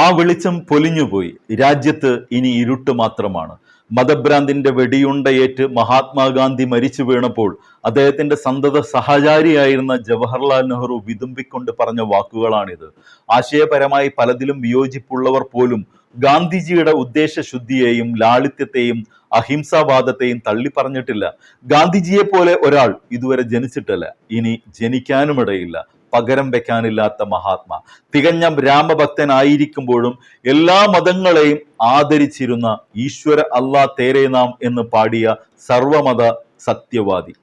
ആ വെളിച്ചം പൊലിഞ്ഞുപോയി. രാജ്യത്ത് ഇനി ഇരുട്ട് മാത്രമാണ്. മതഭ്രാന്തിന്റെ വെടിയുണ്ടയേറ്റ് മഹാത്മാഗാന്ധി മരിച്ചു വീണപ്പോൾ അദ്ദേഹത്തിന്റെ സന്തത സഹചാരിയായിരുന്ന ജവഹർലാൽ നെഹ്റു വിതുമ്പിക്കൊണ്ട് പറഞ്ഞ വാക്കുകളാണിത്. ആശയപരമായി പലതിലും വിയോജിപ്പുള്ളവർ പോലും ഗാന്ധിജിയുടെ ഉദ്ദേശശുദ്ധിയെയും ലാളിത്യത്തെയും അഹിംസാവാദത്തെയും തള്ളി പറഞ്ഞിട്ടില്ല ഗാന്ധിജിയെ പോലെ ഒരാൾ ഇതുവരെ ജനിച്ചിട്ടില്ല. ഇനി ജനിക്കാനുമിടയില്ല. പകരം വെക്കാനില്ലാത്ത മഹാത്മാ. തികഞ്ഞ രാമഭക്തനായിരിക്കുമ്പോഴും എല്ലാ മതങ്ങളെയും ആദരിച്ചിരുന്ന ഈശ്വര അല്ലാ തേരേ നാം എന്ന് പാടിയ സർവമത സത്യവാദി.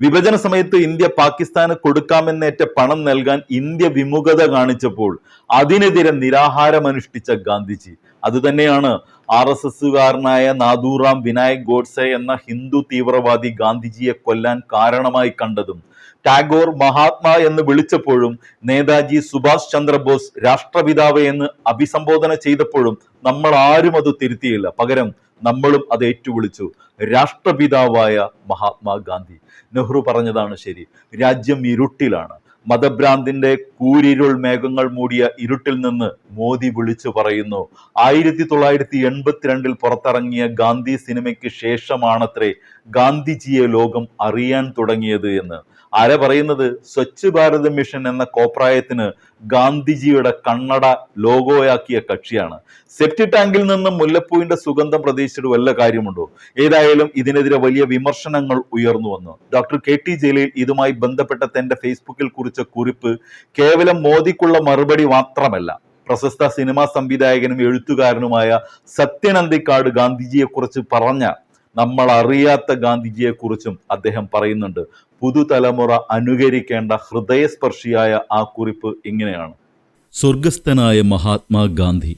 വിഭജന സമയത്ത് ഇന്ത്യ പാകിസ്ഥാന് കൊടുക്കാമെന്നേറ്റ പണം നൽകാൻ ഇന്ത്യ വിമുഖത കാണിച്ചപ്പോൾ അതിനെതിരെ നിരാഹാരമനുഷ്ഠിച്ച ഗാന്ധിജി. അതുതന്നെയാണ് ആർ എസ് എസുകാരനായ നാദൂറാം വിനായക് ഗോഡ്സെ എന്ന ഹിന്ദു തീവ്രവാദി ഗാന്ധിജിയെ കൊല്ലാൻ കാരണമായി കണ്ടതും. ടാഗോർ മഹാത്മാ എന്ന് വിളിച്ചപ്പോഴും നേതാജി സുഭാഷ് ചന്ദ്രബോസ് രാഷ്ട്രപിതാവ് എന്ന് അഭിസംബോധന ചെയ്തപ്പോഴും നമ്മൾ ആരും അത് തിരുത്തിയില്ല. പകരം നമ്മളും അത് ഏറ്റുവിളിച്ചു. രാഷ്ട്രപിതാവായ മഹാത്മാഗാന്ധി നെഹ്റു പറഞ്ഞതാണ് ശരി രാജ്യം ഇരുട്ടിലാണ്. മതഭ്രാന്തിന്റെ കൂരിരുൾ മേഘങ്ങൾ മൂടിയ ഇരുട്ടിൽ നിന്ന് മോദി വിളിച്ചു പറയുന്നു ആയിരത്തി തൊള്ളായിരത്തി എൺപത്തിരണ്ടിൽ പുറത്തിറങ്ങിയ ഗാന്ധി സിനിമയ്ക്ക് ശേഷമാണത്രേ ഗാന്ധിജിയെ ലോകം അറിയാൻ തുടങ്ങിയത് എന്ന്. ആരാ പറയുന്നത്? സ്വച്ഛ് ഭാരത് മിഷൻ എന്ന കോപ്രായത്തിന് ഗാന്ധിജിയുടെ കണ്ണട ലോഗോയാക്കിയ കക്ഷിയാണ്. സെപ്റ്റി ടാങ്കിൽ നിന്നും മുല്ലപ്പൂവിന്റെ സുഗന്ധം പ്രതീക്ഷിച്ചിട്ട് വല്ല കാര്യമുണ്ടോ? ഏതായാലും ഇതിനെതിരെ വലിയ വിമർശനങ്ങൾ ഉയർന്നു വന്നു. ഡോക്ടർ കെ ടി ജലീൽ ഇതുമായി ബന്ധപ്പെട്ട തന്റെ ഫേസ്ബുക്കിൽ കുറിച്ച കുറിപ്പ് കേവലം മോദിക്കുള്ള മറുപടി മാത്രമല്ല പ്രശസ്ത സിനിമാ സംവിധായകനും എഴുത്തുകാരനുമായ സത്യനന്ദിക്കാട് ഗാന്ധിജിയെക്കുറിച്ച് പറഞ്ഞ നമ്മൾ അറിയാത്ത ഗാന്ധിജിയെക്കുറിച്ചും അദ്ദേഹം പറയുന്നുണ്ട്. പുതുതലമുറ അനുകരിക്കേണ്ട ഹൃദയസ്പർശിയായ ആ കുറിപ്പ് ഇങ്ങനെയാണ്. സ്വർഗസ്ഥനായ മഹാത്മാഗാന്ധി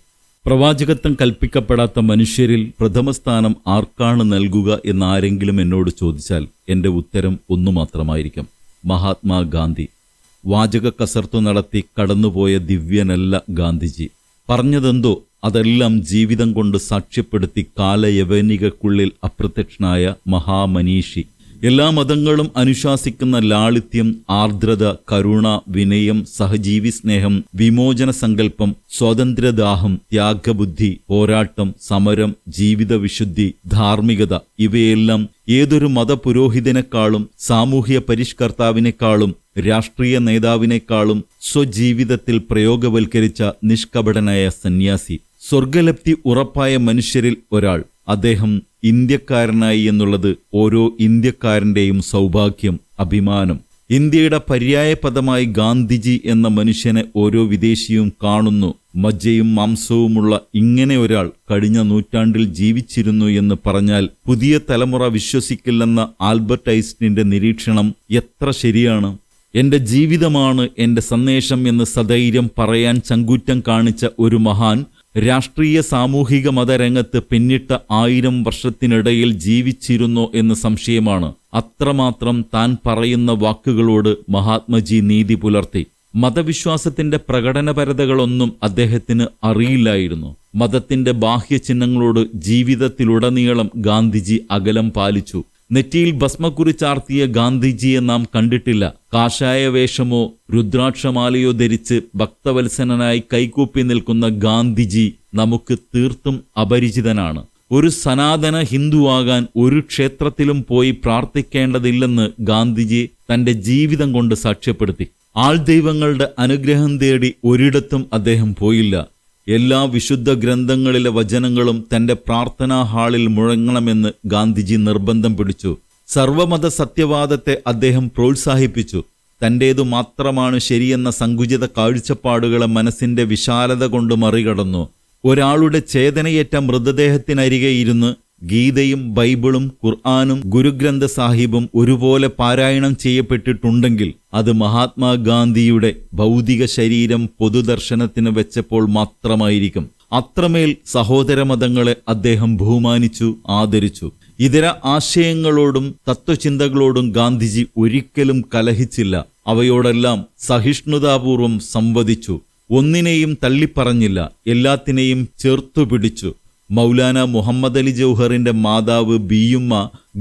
പ്രവാചകത്വം കൽപ്പിക്കപ്പെടാത്ത മനുഷ്യരിൽ പ്രഥമസ്ഥാനം ആർക്കാണ് നൽകുക എന്നാരെങ്കിലും എന്നോട് ചോദിച്ചാൽ എന്റെ ഉത്തരം ഒന്നു മാത്രമായിരിക്കും മഹാത്മാഗാന്ധി വാചക കസർത്തു നടത്തി കടന്നുപോയ ദിവ്യനല്ല ഗാന്ധിജി. പറഞ്ഞതെന്തോ അതെല്ലാം ജീവിതം കൊണ്ട് സാക്ഷ്യപ്പെടുത്തി കാലയവനികക്കുള്ളിൽ അപ്രത്യക്ഷനായ മഹാമനീഷി. എല്ലാ മതങ്ങളും അനുശാസിക്കുന്ന ലാളിത്യം ആർദ്രത കരുണ വിനയം സഹജീവി സ്നേഹം വിമോചന സങ്കല്പം സ്വാതന്ത്ര്യദാഹം ത്യാഗബുദ്ധി പോരാട്ടം സമരം ജീവിതവിശുദ്ധി ധാർമ്മികത ഇവയെല്ലാം ഏതൊരു മതപുരോഹിതനേക്കാളും സാമൂഹ്യ പരിഷ്കർത്താവിനേക്കാളും രാഷ്ട്രീയ നേതാവിനേക്കാളും സ്വജീവിതത്തിൽ പ്രയോഗവൽക്കരിച്ച നിഷ്കപടനായ സന്യാസി. സ്വർഗലപ്തി ഉറപ്പായ മനുഷ്യരിൽ ഒരാൾ അദ്ദേഹം ഇന്ത്യക്കാരനായി എന്നുള്ളത് ഓരോ ഇന്ത്യക്കാരന്റെയും സൗഭാഗ്യം അഭിമാനം. ഇന്ത്യയുടെ പര്യായ പദമായി ഗാന്ധിജി എന്ന മനുഷ്യനെ ഓരോ വിദേശിയും കാണുന്നു. മജ്ജയും മാംസവുമുള്ള ഇങ്ങനെ ഒരാൾ കഴിഞ്ഞ നൂറ്റാണ്ടിൽ ജീവിച്ചിരുന്നു എന്ന് പറഞ്ഞാൽ പുതിയ തലമുറ വിശ്വസിക്കില്ലെന്ന ആൽബർട്ട് ഐസ്റ്റിന്റെ നിരീക്ഷണം എത്ര ശരിയാണ്? എന്റെ ജീവിതമാണ് എന്റെ സന്ദേശം എന്ന് സധൈര്യം പറയാൻ ചങ്കൂറ്റം കാണിച്ച ഒരു മഹാൻ രാഷ്ട്രീയ സാമൂഹിക മതരംഗത്ത് പിന്നിട്ട ആയിരം വർഷത്തിനിടയിൽ ജീവിച്ചിരുന്നോ എന്ന് സംശയമാണ്. അത്രമാത്രം താൻ പറയുന്ന വാക്കുകളോട് മഹാത്മജി നീതി പുലർത്തി. മതവിശ്വാസത്തിന്റെ പ്രകടനപരതകളൊന്നും അദ്ദേഹത്തിന് അറിയില്ലായിരുന്നു. മതത്തിന്റെ ബാഹ്യചിഹ്നങ്ങളോട് ജീവിതത്തിലുടനീളം ഗാന്ധിജി അകലം പാലിച്ചു. നെറ്റിയിൽ ഭസ്മക്കുറി ചാർത്തിയ ഗാന്ധിജിയെ നാം കണ്ടിട്ടില്ല. കാഷായ വേഷമോ രുദ്രാക്ഷമാലയോ ധരിച്ച് ഭക്തവത്സനായി കൈകൂപ്പി നിൽക്കുന്ന ഗാന്ധിജി നമുക്ക് തീർത്തും അപരിചിതനാണ്. ഒരു സനാതന ഹിന്ദുവാകാൻ ഒരു ക്ഷേത്രത്തിലും പോയി പ്രാർത്ഥിക്കേണ്ടതില്ലെന്ന് ഗാന്ധിജി തന്റെ ജീവിതം കൊണ്ട് സാക്ഷ്യപ്പെടുത്തി. ആൾ ദൈവങ്ങളുടെ അനുഗ്രഹം തേടി ഒരിടത്തും അദ്ദേഹം പോയില്ല. എല്ലാ വിശുദ്ധ ഗ്രന്ഥങ്ങളിലെ വചനങ്ങളും തന്റെ പ്രാർത്ഥനാ ഹാളിൽ മുഴങ്ങണമെന്ന് ഗാന്ധിജി നിർബന്ധം പിടിച്ചു. സർവമത സത്യവാദത്തെ അദ്ദേഹം പ്രോത്സാഹിപ്പിച്ചു. തന്റേതു മാത്രമാണ് ശരിയെന്ന സങ്കുചിത കാഴ്ചപ്പാടുകളെ മനസ്സിന്റെ വിശാലത കൊണ്ട് മറികടന്നു. ഒരാളുടെ ചേതനയേറ്റ മൃതദേഹത്തിനരികെ ഇരുന്ന് ഗീതയും ബൈബിളും ഖുർആാനും ഗുരുഗ്രന്ഥ സാഹിബും ഒരുപോലെ പാരായണം ചെയ്യപ്പെട്ടിട്ടുണ്ടെങ്കിൽ അത് മഹാത്മാഗാന്ധിയുടെ ഭൗതിക ശരീരം പൊതുദർശനത്തിന് വെച്ചപ്പോൾ മാത്രമായിരിക്കും. അത്രമേൽ സഹോദരമതങ്ങളെ അദ്ദേഹം ബഹുമാനിച്ചു ആദരിച്ചു. ഇതര ആശയങ്ങളോടും തത്വചിന്തകളോടും ഗാന്ധിജി ഒരിക്കലും കലഹിച്ചില്ല. അവയോടെല്ലാം സഹിഷ്ണുതാപൂർവം സംവദിച്ചു. ഒന്നിനെയും തള്ളിപ്പറഞ്ഞില്ല എല്ലാത്തിനെയും ചേർത്തുപിടിച്ചു. മൗലാന മുഹമ്മദ് അലി ജൗഹറിന്റെ മാതാവ് ബിയുമ്മ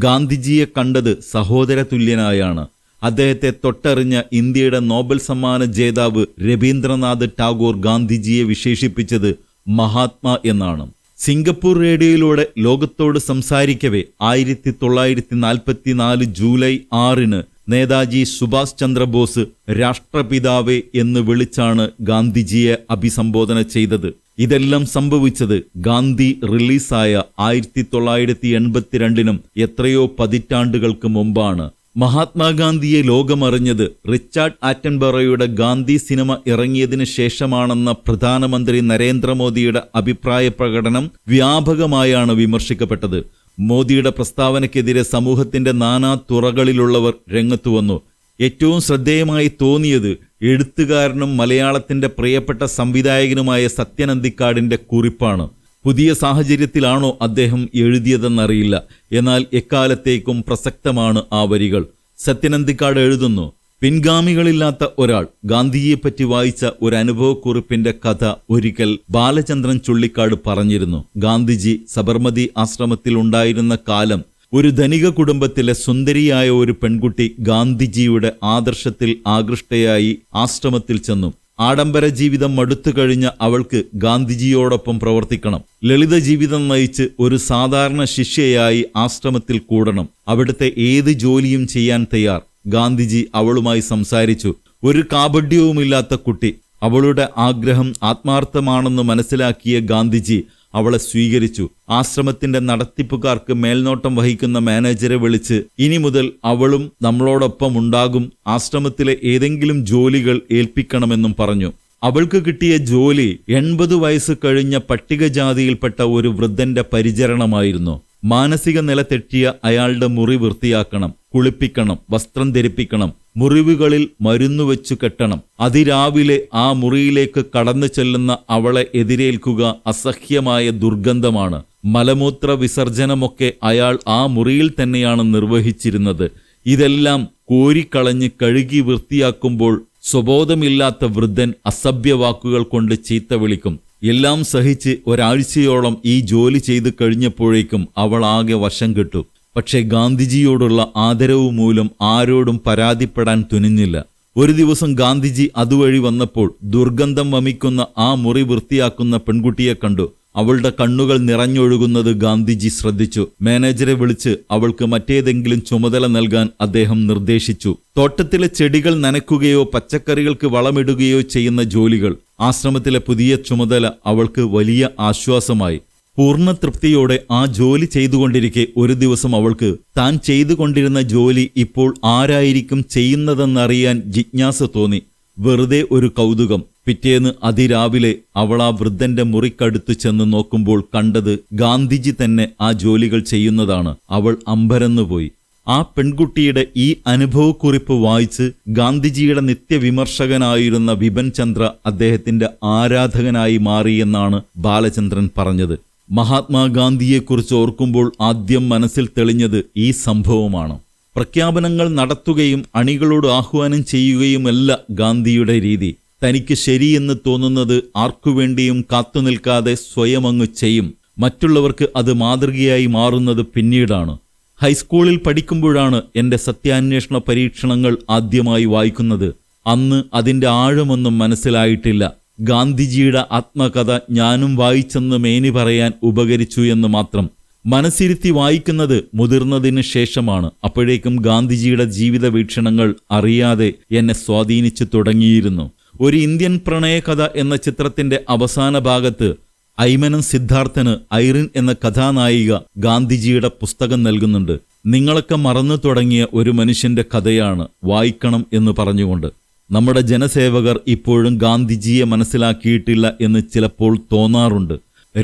ഗാന്ധിജിയെ കണ്ടത് സഹോദര തുല്യനായാണ് അദ്ദേഹത്തെ തൊട്ടറിഞ്ഞ ഇന്ത്യയുടെ നോബൽ സമ്മാന ജേതാവ് രവീന്ദ്രനാഥ് ടാഗോർ ഗാന്ധിജിയെ വിശേഷിപ്പിച്ചത് മഹാത്മാ എന്നാണ്. സിംഗപ്പൂർ റേഡിയോയിലൂടെ ലോകത്തോട് സംസാരിക്കവേ ആയിരത്തി തൊള്ളായിരത്തി നാൽപ്പത്തി നാല് ജൂലൈ ആറിന് നേതാജി സുഭാഷ് ചന്ദ്രബോസ് രാഷ്ട്രപിതാവേ എന്ന് വിളിച്ചാണ് ഗാന്ധിജിയെ അഭിസംബോധന ചെയ്തത്. ഇതെല്ലാം സംഭവിച്ചത് ഗാന്ധി റിലീസായ ആയിരത്തി തൊള്ളായിരത്തി എൺപത്തിരണ്ടിനും എത്രയോ പതിറ്റാണ്ടുകൾക്ക് മുമ്പാണ്. മഹാത്മാഗാന്ധിയെ ലോകമറിഞ്ഞത് റിച്ചാർഡ് ആറ്റൻബറയുടെ ഗാന്ധി സിനിമ ഇറങ്ങിയതിനു ശേഷമാണെന്ന പ്രധാനമന്ത്രി നരേന്ദ്രമോദിയുടെ അഭിപ്രായ പ്രകടനം വ്യാപകമായാണ് വിമർശിക്കപ്പെട്ടത്. മോദിയുടെ പ്രസ്താവനയ്ക്കെതിരെ സമൂഹത്തിന്റെ നാനാ തുറകളിലുള്ളവർ രംഗത്തു വന്നു ഏറ്റവും ശ്രദ്ധേയമായി തോന്നിയത് എഴുത്തുകാരനും മലയാളത്തിന്റെ പ്രിയപ്പെട്ട സംവിധായകനുമായ സത്യനന്ദിക്കാടിന്റെ കുറിപ്പാണ്. പുതിയ സാഹചര്യത്തിലാണോ അദ്ദേഹം എഴുതിയതെന്നറിയില്ല. എന്നാൽ എക്കാലത്തേക്കും പ്രസക്തമാണ് ആ വരികൾ. സത്യനന്ദിക്കാട് എഴുതുന്നു പിൻഗാമികളില്ലാത്ത ഒരാൾ ഗാന്ധിയെപ്പറ്റി വായിച്ച ഒരു അനുഭവക്കുറിപ്പിന്റെ കഥ ഒരിക്കൽ ബാലചന്ദ്രൻ ചുള്ളിക്കാട് പറഞ്ഞിരുന്നു. ഗാന്ധിജി സബർമതി ആശ്രമത്തിൽ ഉണ്ടായിരുന്ന കാലം ഒരു ധനിക കുടുംബത്തിലെ സുന്ദരിയായ ഒരു പെൺകുട്ടി ഗാന്ധിജിയുടെ ആദർശത്തിൽ ആകൃഷ്ടയായി ആശ്രമത്തിൽ ചെന്നു. ആഡംബര ജീവിതം മടുത്തു കഴിഞ്ഞ അവൾക്ക് ഗാന്ധിജിയോടൊപ്പം പ്രവർത്തിക്കണം. ലളിത ജീവിതം നയിച്ച് ഒരു സാധാരണ ശിഷ്യയായി ആശ്രമത്തിൽ കൂടണം. അവിടുത്തെ ഏത് ജോലിയും ചെയ്യാൻ തയ്യാർ. ഗാന്ധിജി അവളുമായി സംസാരിച്ചു. ഒരു കാപഢ്യവുമില്ലാത്ത കുട്ടി. അവളുടെ ആഗ്രഹം ആത്മാർത്ഥമാണെന്ന് മനസ്സിലാക്കിയ ഗാന്ധിജി അവളെ സ്വീകരിച്ചു. ആശ്രമത്തിന്റെ നടത്തിപ്പുകാർക്ക് മേൽനോട്ടം വഹിക്കുന്ന മാനേജരെ വിളിച്ച് ഇനി മുതൽ അവളും നമ്മളോടൊപ്പം ഉണ്ടാകും. ആശ്രമത്തിലെ ഏതെങ്കിലും ജോലികൾ ഏൽപ്പിക്കണമെന്നും പറഞ്ഞു. അവൾക്ക് കിട്ടിയ ജോലി എൺപത് വയസ്സ് കഴിഞ്ഞ പട്ടികജാതിയിൽപ്പെട്ട ഒരു വൃദ്ധന്റെ പരിചരണമായിരുന്നു. മാനസിക നില തെറ്റിയ അയാളുടെ മുറി വൃത്തിയാക്കണം കുളിപ്പിക്കണം വസ്ത്രം ധരിപ്പിക്കണം മുറിവുകളിൽ മരുന്നു വെച്ചു കെട്ടണം. അതിരാവിലെ ആ മുറിയിലേക്ക് കടന്നു ചെല്ലുന്ന അവളെ എതിരേൽക്കുക അസഹ്യമായ ദുർഗന്ധമാണ്. മലമൂത്ര വിസർജനമൊക്കെ അയാൾ ആ മുറിയിൽ തന്നെയാണ് നിർവഹിച്ചിരുന്നത്. ഇതെല്ലാം കോരിക്കളഞ്ഞ് കഴുകി വൃത്തിയാക്കുമ്പോൾ സ്വബോധമില്ലാത്ത വൃദ്ധൻ അസഭ്യവാക്കുകൾ കൊണ്ട് ചീത്ത വിളിക്കും. എല്ലാം സഹിച്ച് ഒരാഴ്ചയോളം ഈ ജോലി ചെയ്തു കഴിഞ്ഞപ്പോഴേക്കും അവൾ ആകെ വശം കെട്ടു. പക്ഷേ ഗാന്ധിജിയോടുള്ള ആദരവ് മൂലം ആരോടും പരാതിപ്പെടാൻ തുനിഞ്ഞില്ല. ഒരു ദിവസം ഗാന്ധിജി അതുവഴി വന്നപ്പോൾ ദുർഗന്ധം വമിക്കുന്ന ആ മുറി വൃത്തിയാക്കുന്ന പെൺകുട്ടിയെ കണ്ടു. അവളുടെ കണ്ണുകൾ നിറഞ്ഞൊഴുകുന്നത് ഗാന്ധിജി ശ്രദ്ധിച്ചു. മാനേജരെ വിളിച്ച് അവൾക്ക് മറ്റേതെങ്കിലും ചുമതല നൽകാൻ അദ്ദേഹം നിർദ്ദേശിച്ചു. തോട്ടത്തിലെ ചെടികൾ നനയ്ക്കുകയോ പച്ചക്കറികൾക്ക് വളമിടുകയോ ചെയ്യുന്ന ജോലികൾ. ആശ്രമത്തിലെ പുതിയ ചുമതല അവൾക്ക് വലിയ ആശ്വാസമായി. പൂർണ തൃപ്തിയോടെ ആ ജോലി ചെയ്തുകൊണ്ടിരിക്കെ ഒരു ദിവസം അവൾക്ക് താൻ ചെയ്തുകൊണ്ടിരുന്ന ജോലി ഇപ്പോൾ ആരായിരിക്കും ചെയ്യുന്നതെന്നറിയാൻ ജിജ്ഞാസ തോന്നി. വെറുതെ ഒരു കൗതുകം. പിറ്റേന്ന് അതിരാവിലെ അവൾ ആ വൃദ്ധന്റെ മുറിക്കടുത്ത് ചെന്ന് നോക്കുമ്പോൾ കണ്ടത് ഗാന്ധിജി തന്നെ ആ ജോലികൾ ചെയ്യുന്നതാണ്. അവൾ അമ്പരന്നുപോയി. ആ പെൺകുട്ടിയുടെ ഈ അനുഭവക്കുറിപ്പ് വായിച്ച് ഗാന്ധിജിയുടെ നിത്യവിമർശകനായിരുന്ന വിപൻ ചന്ദ്ര അദ്ദേഹത്തിന്റെ ആരാധകനായി മാറിയെന്നാണ് ബാലചന്ദ്രൻ പറഞ്ഞത്. മഹാത്മാഗാന്ധിയെക്കുറിച്ച് ഓർക്കുമ്പോൾ ആദ്യം മനസ്സിൽ തെളിഞ്ഞത് ഈ സംഭവമാണ്. പ്രഖ്യാപനങ്ങൾ നടത്തുകയും അണികളോട് ആഹ്വാനം ചെയ്യുകയുമല്ല ഗാന്ധിയുടെ രീതി. തനിക്ക് ശരിയെന്ന് തോന്നുന്നത് ആർക്കുവേണ്ടിയും കാത്തുനിൽക്കാതെ സ്വയം അങ്ങ് ചെയ്യും. മറ്റുള്ളവർക്ക് അത് മാതൃകയായി മാറുന്നത് പിന്നീടാണ്. ഹൈസ്കൂളിൽ പഠിക്കുമ്പോഴാണ് എന്റെ സത്യാന്വേഷണ പരീക്ഷണങ്ങൾ ആദ്യമായി വായിക്കുന്നത്. അന്ന് അതിന്റെ ആഴമൊന്നും മനസ്സിലായിട്ടില്ല. ഗാന്ധിജിയുടെ ആത്മകഥ ഞാനും വായിച്ചെന്ന് മേനി പറയാൻ ഉപകരിച്ചു എന്ന് മാത്രം. മനസ്സിരുത്തി വായിക്കുന്നത് മുതിർന്നതിന് ശേഷമാണ്. അപ്പോഴേക്കും ഗാന്ധിജിയുടെ ജീവിത വീക്ഷണങ്ങൾ അറിയാതെ എന്നെ സ്വാധീനിച്ചു തുടങ്ങിയിരുന്നു. ഒരു ഇന്ത്യൻ പ്രണയകഥ എന്ന ചിത്രത്തിന്റെ അവസാന ഭാഗത്ത് ഐമനം സിദ്ധാർത്ഥന് ഐറിൻ എന്ന കഥാനായിക ഗാന്ധിജിയുടെ പുസ്തകം നൽകുന്നുണ്ട്. നിങ്ങളൊക്കെ മറന്നു തുടങ്ങിയ ഒരു മനുഷ്യന്റെ കഥയാണ് വായിക്കണം എന്ന് പറഞ്ഞുകൊണ്ട്. നമ്മുടെ ജനസേവകർ ഇപ്പോഴും ഗാന്ധിജിയെ മനസ്സിലാക്കിയിട്ടില്ല എന്ന് ചിലപ്പോൾ തോന്നാറുണ്ട്.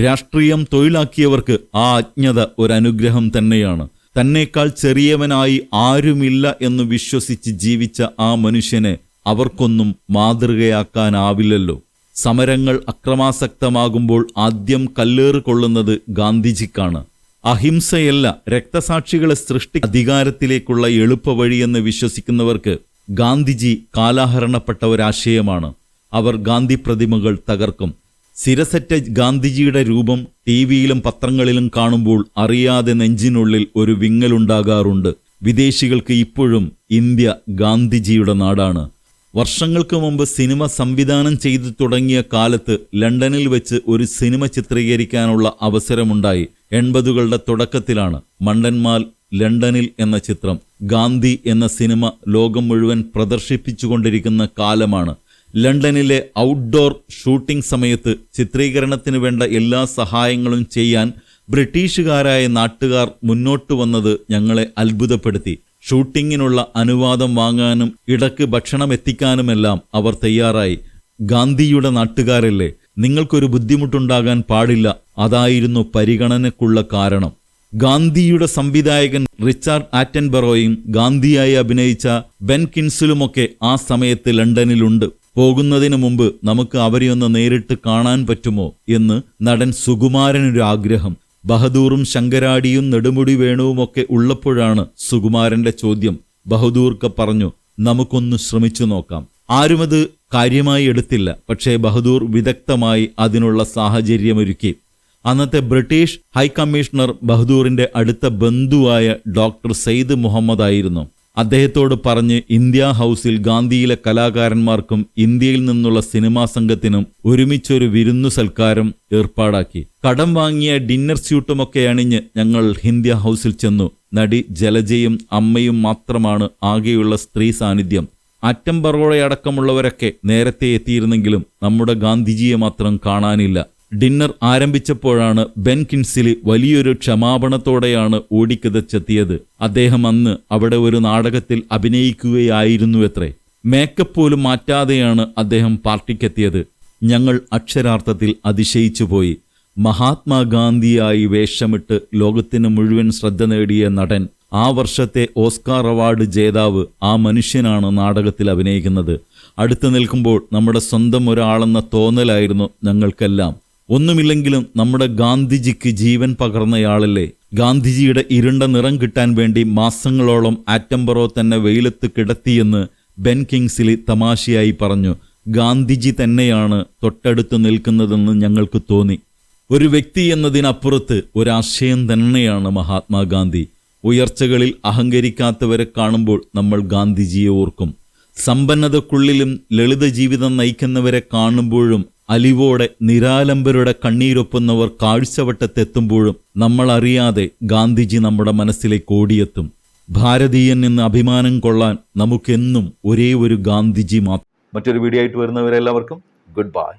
രാഷ്ട്രീയം തൊഴിലാക്കിയവർക്ക് ആ അജ്ഞത ഒരു അനുഗ്രഹം തന്നെയാണ്. തന്നേക്കാൾ ചെറിയവനായി ആരുമില്ല എന്ന് വിശ്വസിച്ച് ജീവിച്ച ആ മനുഷ്യനെ അവർക്കൊന്നും മാതൃകയാക്കാനാവില്ലല്ലോ. സമരങ്ങൾ അക്രമാസക്തമാകുമ്പോൾ ആദ്യം കല്ലേറ് കൊള്ളുന്നത് ഗാന്ധിജിക്കാണ്. അഹിംസയല്ല രക്തസാക്ഷികളെ സൃഷ്ടി അധികാരത്തിലേക്കുള്ള എളുപ്പവഴിയെന്ന് വിശ്വസിക്കുന്നവർക്ക് ഗാന്ധിജി കാലാഹരണപ്പെട്ട ഒരാശയമാണ് അവർ ഗാന്ധി പ്രതിമകൾ തകർക്കും. സിരസറ്റ ഗാന്ധിജിയുടെ രൂപം ടി വിയിലും പത്രങ്ങളിലും കാണുമ്പോൾ അറിയാതെ നെഞ്ചിനുള്ളിൽ ഒരു വിങ്ങലുണ്ടാകാറുണ്ട്. വിദേശികൾക്ക് ഇപ്പോഴും ഇന്ത്യ ഗാന്ധിജിയുടെ നാടാണ്. വർഷങ്ങൾക്ക് മുമ്പ് സിനിമ സംവിധാനം ചെയ്തു തുടങ്ങിയ കാലത്ത് ലണ്ടനിൽ വെച്ച് ഒരു സിനിമ ചിത്രീകരിക്കാനുള്ള അവസരമുണ്ടായി. എൺപതുകളുടെ തുടക്കത്തിലാണ് മണ്ടന്മാൽ ലണ്ടനിൽ എന്ന ചിത്രം ഗാന്ധി എന്ന സിനിമ ലോകം മുഴുവൻ പ്രദർശിപ്പിച്ചുകൊണ്ടിരിക്കുന്ന കാലമാണ്. ലണ്ടനിലെ ഔട്ട്ഡോർ ഷൂട്ടിംഗ് സമയത്ത് ചിത്രീകരണത്തിന് വേണ്ട എല്ലാ സഹായങ്ങളും ചെയ്യാൻ ബ്രിട്ടീഷുകാരായ നാട്ടുകാർ മുന്നോട്ട് വന്നത് ഞങ്ങളെ അത്ഭുതപ്പെടുത്തി. ഷൂട്ടിങ്ങിനുള്ള അനുവാദം വാങ്ങാനും ഇടയ്ക്ക് ഭക്ഷണം എത്തിക്കാനുമെല്ലാം അവർ തയ്യാറായി. ഗാന്ധിയുടെ നാട്ടുകാരല്ലേ നിങ്ങൾക്കൊരു ബുദ്ധിമുട്ടുണ്ടാകാൻ പാടില്ല അതായിരുന്നു പരിഗണനക്കുള്ള കാരണം. ഗാന്ധിയുടെ സംവിധായകൻ റിച്ചാർഡ് ആറ്റൻബറോയും ഗാന്ധിയായി അഭിനയിച്ച ബെൻ കിൻസിലുമൊക്കെ ആ സമയത്ത് ലണ്ടനിലുണ്ട്. പോകുന്നതിന് മുമ്പ് നമുക്ക് അവരെയൊന്ന് നേരിട്ട് കാണാൻ പറ്റുമോ എന്ന് നടൻ സുകുമാരനൊരു ആഗ്രഹം ബഹദൂറും ശങ്കരാടിയും നെടുമുടി വേണുവുമൊക്കെ ഉള്ളപ്പോഴാണ് സുകുമാരന്റെ ചോദ്യം. ബഹദൂർക്ക് പറഞ്ഞു നമുക്കൊന്ന് ശ്രമിച്ചു നോക്കാം. ആരുമത് കാര്യമായി എടുത്തില്ല പക്ഷേ ബഹദൂർ വിദഗ്ധമായി അതിനുള്ള സാഹചര്യമൊരുക്കി. അന്നത്തെ ബ്രിട്ടീഷ് ഹൈക്കമ്മീഷണർ ബഹദൂറിന്റെ അടുത്ത ബന്ധുവായ ഡോക്ടർ സെയ്ദ് മുഹമ്മദ് ആയിരുന്നു അദ്ദേഹത്തോട് പറഞ്ഞ് ഇന്ത്യ ഹൗസിൽ ഗാന്ധിയിലെ കലാകാരന്മാർക്കും ഇന്ത്യയിൽ നിന്നുള്ള സിനിമാ സംഘത്തിനും ഒരുമിച്ചൊരു വിരുന്നു സൽക്കാരം ഏർപ്പാടാക്കി. കടം വാങ്ങിയ ഡിന്നർ സ്യൂട്ടുമൊക്കെ അണിഞ്ഞ് ഞങ്ങൾ ഇന്ത്യ ഹൗസിൽ ചെന്നു. നടി ജലജയും അമ്മയും മാത്രമാണ് ആകെയുള്ള സ്ത്രീ സാന്നിധ്യം. അറ്റംബറോളയടക്കമുള്ളവരൊക്കെ നേരത്തെ എത്തിയിരുന്നെങ്കിലും നമ്മുടെ ഗാന്ധിജിയെ മാത്രം കാണാനില്ല. ഡിന്നർ ആരംഭിച്ചപ്പോഴാണ് ബെൻ കിൻസിലി വലിയൊരു ക്ഷമാപണത്തോടെയാണ് ഓടിക്കിതച്ചെത്തിയത് അദ്ദേഹം അന്ന് അവിടെ ഒരു നാടകത്തിൽ അഭിനയിക്കുകയായിരുന്നുവത്രേ. മേക്കപ്പ് പോലും മാറ്റാതെയാണ് അദ്ദേഹം പാർട്ടിക്കെത്തിയത്. ഞങ്ങൾ അക്ഷരാർത്ഥത്തിൽ അതിശയിച്ചുപോയി. മഹാത്മാഗാന്ധിയായി വേഷമിട്ട് ലോകത്തിന് മുഴുവൻ ശ്രദ്ധ നേടിയ നടൻ ആ വർഷത്തെ ഓസ്കാർ അവാർഡ് ജേതാവ് ആ മനുഷ്യനാണ് നാടകത്തിൽ അഭിനയിക്കുന്നത്. അടുത്തു നിൽക്കുമ്പോൾ നമ്മുടെ സ്വന്തം ഒരാളെന്ന തോന്നലായിരുന്നു ഞങ്ങൾക്കെല്ലാം. ഒന്നുമില്ലെങ്കിലും നമ്മുടെ ഗാന്ധിജിക്ക് ജീവൻ പകർന്നയാളല്ലേ. ഗാന്ധിജിയുടെ ഇരുണ്ട നിറം കിട്ടാൻ വേണ്ടി മാസങ്ങളോളം ആറ്റംബറോ തന്നെ വെയിലത്ത് കിടത്തിയെന്ന് ബെൻ കിങ്സിലി തമാശയായി പറഞ്ഞു. ഗാന്ധിജി തന്നെയാണ് തൊട്ടടുത്ത് നിൽക്കുന്നതെന്ന് ഞങ്ങൾക്ക് തോന്നി. ഒരു വ്യക്തി എന്നതിനപ്പുറത്ത് ഒരാശയം തന്നെയാണ് മഹാത്മാഗാന്ധി. ഉയർച്ചകളിൽ അഹങ്കരിക്കാത്തവരെ കാണുമ്പോൾ നമ്മൾ ഗാന്ധിജിയെ ഓർക്കും. സമ്പന്നതക്കുള്ളിലും ലളിത ജീവിതം നയിക്കുന്നവരെ കാണുമ്പോഴും അലിവോടെ നിരാലംബരുടെ കണ്ണീരൊപ്പുന്നവർ കാഴ്ചവട്ടത്തെത്തുമ്പോഴും നമ്മൾ അറിയാതെ ഗാന്ധിജി നമ്മുടെ മനസ്സിലേക്ക് ഓടിയെത്തും. ഭാരതീയൻ എന്ന് അഭിമാനം കൊള്ളാൻ നമുക്കെന്നും ഒരേ ഒരു ഗാന്ധിജി മാത്രം. മറ്റൊരു വീഡിയോ ആയിട്ട് വരുന്നവരെല്ലാവർക്കും ഗുഡ് ബൈ